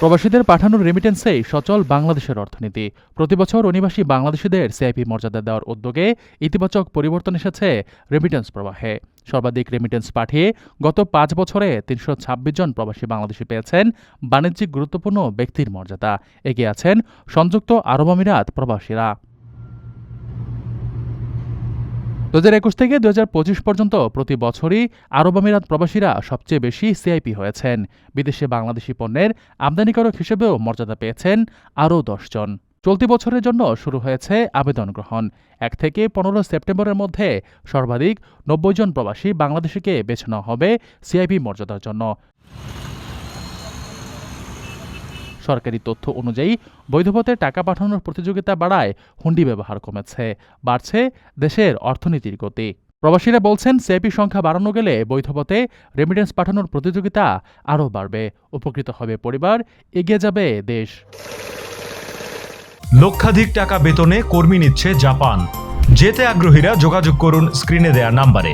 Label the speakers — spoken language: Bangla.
Speaker 1: প্রবাসীদের পাঠানোর রেমিটেন্সেই সচল বাংলাদেশের অর্থনীতি। প্রতিবছর অনিবাসী বাংলাদেশিদের সিআইপি মর্যাদা দেওয়ার উদ্যোগে ইতিবাচক পরিবর্তন এসেছে রেমিটেন্স প্রবাহে। সর্বাধিক রেমিটেন্স পাঠিয়ে গত পাঁচ বছরে তিনশো ছাব্বিশ জন প্রবাসী বাংলাদেশি পেয়েছেন বাণিজ্যিক গুরুত্বপূর্ণ ব্যক্তির মর্যাদা। এগিয়ে আছেন সংযুক্ত আরব আমিরাত প্রবাসীরা। দু হাজার একুশ থেকে দু হাজার পঁচিশ পর্যন্ত প্রতি বছরই আরব আমিরাত প্রবাসীরা সবচেয়ে বেশি সিআইপি হয়েছেন। বিদেশে বাংলাদেশি পণ্যের আমদানিকারক হিসেবেও মর্যাদা পেয়েছেন আরও দশজন চলতি বছরের জন্য শুরু হয়েছে আবেদন গ্রহণ। এক থেকে পনেরো সেপ্টেম্বরের মধ্যে সর্বাধিক নব্বই জন প্রবাসী বাংলাদেশিকে বেছে নেওয়া হবে সিআইপি মর্যাদার জন্য। সরকারি তথ্য অনুযায়ী বৈধপথে টাকা পাঠানোর প্রতিযোগিতা বাড়ায় হুন্ডি ব্যবহার কমেছে, বাড়ছে দেশের অর্থনীতির গতি। প্রবাসীরা বলছেন সিআইপি সংখ্যা বাড়ানো গেলে বৈধপথে রেমিটেন্স পাঠানোর প্রতিযোগিতা আরও বাড়বে, উপকৃত হবে পরিবার, এগিয়ে যাবে দেশ।
Speaker 2: লক্ষাধিক টাকা বেতনে কর্মী নিচ্ছে জাপান। যেতে আগ্রহীরা যোগাযোগ করুন স্ক্রিনে দেয়া নাম্বারে।